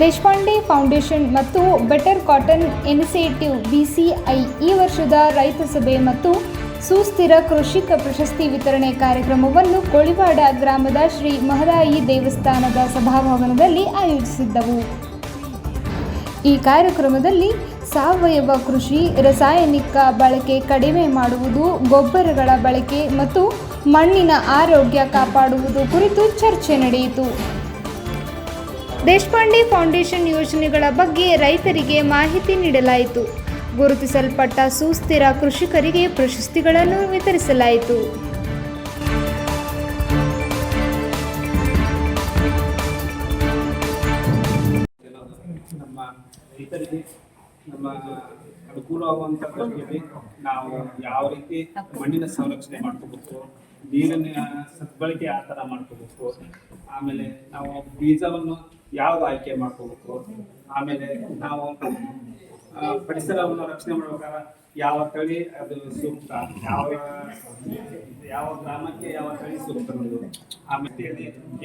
Deshpande foundation ಮತ್ತು better cotton initiative BCI ಈ ವರ್ಷದ ರೈತ ಸಭೆ ಮತ್ತು ಸುಸ್ಥಿರ ಕೃಷಿಕ ಪ್ರಶಸ್ತಿ ವಿತರಣೆ ಕಾರ್ಯಕ್ರಮವನ್ನು ಕೋಳಿವಾಡ ಗ್ರಾಮದ ಶ್ರೀ ಮಹದಾಯಿ ದೇವಸ್ಥಾನದ ಸಭಾಭವನದಲ್ಲಿ ಆಯೋಜಿಸಿದ್ದವು. ಈ ಕಾರ್ಯಕ್ರಮದಲ್ಲಿ ಸಾವಯವ ಕೃಷಿ, ರಾಸಾಯನಿಕ ಬಳಕೆ ಕಡಿಮೆ ಮಾಡುವುದು, ಗೊಬ್ಬರಗಳ ಬಳಕೆ ಮತ್ತು ಮಣ್ಣಿನ ಆರೋಗ್ಯ ಕಾಪಾಡುವುದು ಕುರಿತು ಚರ್ಚೆ ನಡೆಯಿತು. ದೇಶಪಾಂಡೆ ಫೌಂಡೇಶನ್ ಯೋಜನೆಗಳ ಬಗ್ಗೆ ರೈತರಿಗೆ ಮಾಹಿತಿ ನೀಡಲಾಯಿತು. ಗುರುತಿಸಲ್ಪಟ್ಟ ಸುಸ್ಥಿರ ಕೃಷಿಕರಿಗೆ ಪ್ರಶಸ್ತಿಗಳನ್ನು ವಿತರಿಸಲಾಯಿತು. ನಮ್ಮ ನಮ್ಮ ನಾವು ಯಾವ ರೀತಿ ಮಣ್ಣಿನ ಸಂರಕ್ಷಣೆ ಮಾಡ್ಕೋಬೇಕು, ನೀರಿನ ಸದ್ಬಳಕೆ ಆ ಥರ ಮಾಡ್ಕೋಬೇಕು, ಆಮೇಲೆ ನಾವು ಬೀಜವನ್ನು ಯಾವ್ದು ಆಯ್ಕೆ ಮಾಡ್ಕೋಬೇಕು? ಆಮೇಲೆ ನಾವು ಪರಿಸರವನ್ನು ರಕ್ಷಣೆ ಮಾಡ್ಬೇಕಾದ್ರೆ ಯಾವ ತಳಿ ಅದು ಸೂಕ್ತ? ಯಾವ ಯಾವ ಗ್ರಾಮಕ್ಕೆ ಯಾವ ತಳಿ ಸೂಕ್ತ ಅನ್ನೋದು? ಆಮೇಲೆ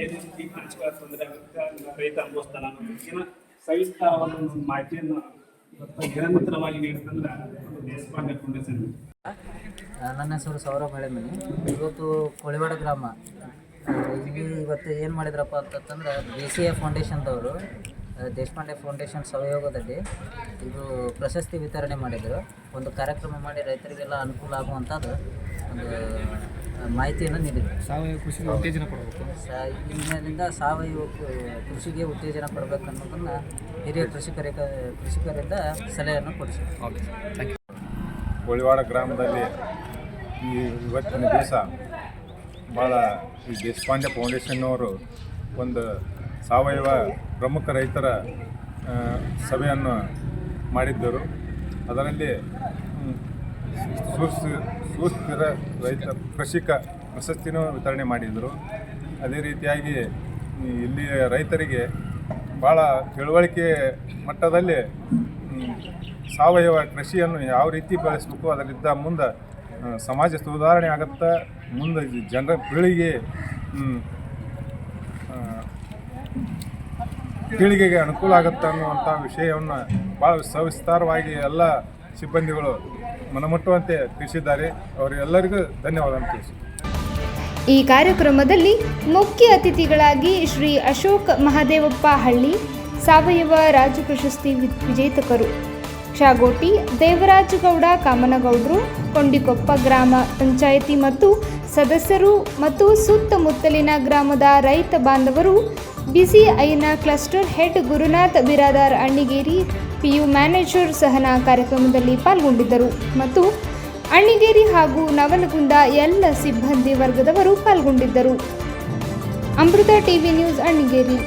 ಏನೇ ಕೀಟನಾಶಕಗಳ ತೊಂದರೆ ಆಗುತ್ತೆ ರೈತ ಅನುಭವಿಸ್ತಾನ. ಅನ್ನೋದಕ್ಕಿಂತ ಒಂದು ಮಾಹಿತಿಯನ್ನು ನಿರಂತರವಾಗಿ ನೀಡುತ್ತಂದ್ರೆ ದೇಶಪಾಂಡೆ ಫೌಂಡೇಶನ್. ನನ್ನ ಹೆಸರು ಸೌರಭ್ ಹಳೆಮನಿ. ಇವತ್ತು ಕೋಳಿವಾಡ ಗ್ರಾಮ ಇವತ್ತು ಏನು ಮಾಡಿದ್ರಪ್ಪ ಅಂತಂತಂದ್ರೆ ಬಿ ಸಿ ಎ ಫೌಂಡೇಶನ್ದವರು ದೇಶಪಾಂಡೆ ಫೌಂಡೇಶನ್ ಸಹಯೋಗದಲ್ಲಿ ಇದು ಪ್ರಶಸ್ತಿ ವಿತರಣೆ ಮಾಡಿದರು. ಒಂದು ಕಾರ್ಯಕ್ರಮ ಮಾಡಿ ರೈತರಿಗೆಲ್ಲ ಅನುಕೂಲ ಆಗುವಂಥದ್ದು ಒಂದು ಮಾಹಿತಿಯನ್ನು ನೀಡಿದರು. ಸಾವಯವ ಕೃಷಿಗೆ ಉತ್ತೇಜನ ಕೊಡಬೇಕು. ಇಂದಿನಿಂದ ಸಾವಯವ ಕೃಷಿಗೆ ಉತ್ತೇಜನ ಕೊಡಬೇಕು ಅನ್ನೋದನ್ನು ಹಿರಿಯ ಕೃಷಿಕರಿಗ ಕೃಷಿಕರಿಂದ ಸಲಹೆಯನ್ನು ಕೊಡಿಸಿದ್ರು. ಕೋಳಿವಾಡ ಗ್ರಾಮದಲ್ಲಿ ಈ ಇವತ್ತಿನ ದಿವಸ ಭಾಳ ಈ ದೇಶಪಾಂಡೆ ಫೌಂಡೇಶನ್ನವರು ಒಂದು ಸಾವಯವ ಪ್ರಮುಖ ರೈತರ ಸಭೆಯನ್ನು ಮಾಡಿದ್ದರು. ಅದರಲ್ಲಿ ಸುಸ್ಥಿ- ಸುಸ್ಥಿರ ರೈತ, ಕೃಷಿಕ ಪ್ರಶಸ್ತಿನೂ ವಿತರಣೆ ಮಾಡಿದರು ಅದೇ ರೀತಿಯಾಗಿ ಇಲ್ಲಿಯ ಇಲ್ಲಿ ರೈತರಿಗೆ ಭಾಳ ತಿಳುವಳಿಕೆ ಮಟ್ಟದಲ್ಲಿ ಸಾವಯವ ಕೃಷಿಯನ್ನು ಯಾವ ರೀತಿ ಬೆಳೆಸಬೇಕು, ಅದರಿಂದ ಮುಂದೆ ಸಮಾಜ ಸುಧಾರಣೆ ಆಗುತ್ತಾ. ಮುಂದೆ ಜನರ ಪೀಳಿಗೆ ಪೀಳಿಗೆಗೆ ಅನುಕೂಲ ಆಗುತ್ತೆ ಅನ್ನುವಂಥ ವಿಷಯವನ್ನು ಭಾಳ ಸವಿಸ್ತಾರವಾಗಿ ಎಲ್ಲ ಸಿಬ್ಬಂದಿಗಳು ಮನಮುಟ್ಟುವಂತೆ ತಿಳಿಸಿದ್ದಾರೆ. ಅವರೆಲ್ಲರಿಗೂ ಧನ್ಯವಾದ ತಿಳಿಸಿ ಈ ಕಾರ್ಯಕ್ರಮದಲ್ಲಿ ಮುಖ್ಯ ಅತಿಥಿಗಳಾಗಿ ಶ್ರೀ ಅಶೋಕ್ ಮಹದೇವಪ್ಪ ಹಳ್ಳಿ, ಸಾವಯವ ರಾಜ್ಯ ಪ್ರಶಸ್ತಿ ವಿಜೇತಕರು ಚಾಗೋಟಿ, ದೇವರಾಜಗೌಡ, ಕಾಮನಗೌಡರು, ಕೊಂಡಿಕೊಪ್ಪ ಗ್ರಾಮ ಪಂಚಾಯಿತಿ ಮತ್ತು ಸದಸ್ಯರು ಮತ್ತು ಸುತ್ತಮುತ್ತಲಿನ ಗ್ರಾಮದ ರೈತ ಬಾಂಧವರು ಬಿಸಿಐನ cluster head Gurunath Biradar Annigeri, PU manager Sahana ಕಾರ್ಯಕ್ರಮದಲ್ಲಿ ಪಾಲ್ಗೊಂಡಿದ್ದರು ಮತ್ತು ಅಣ್ಣಿಗೇರಿ ಹಾಗೂ ನವಲಗುಂದ ಎಲ್ಲ ಸಿಬ್ಬಂದಿ ವರ್ಗದವರು ಪಾಲ್ಗೊಂಡಿದ್ದರು. Amrutha TV news Annigeri.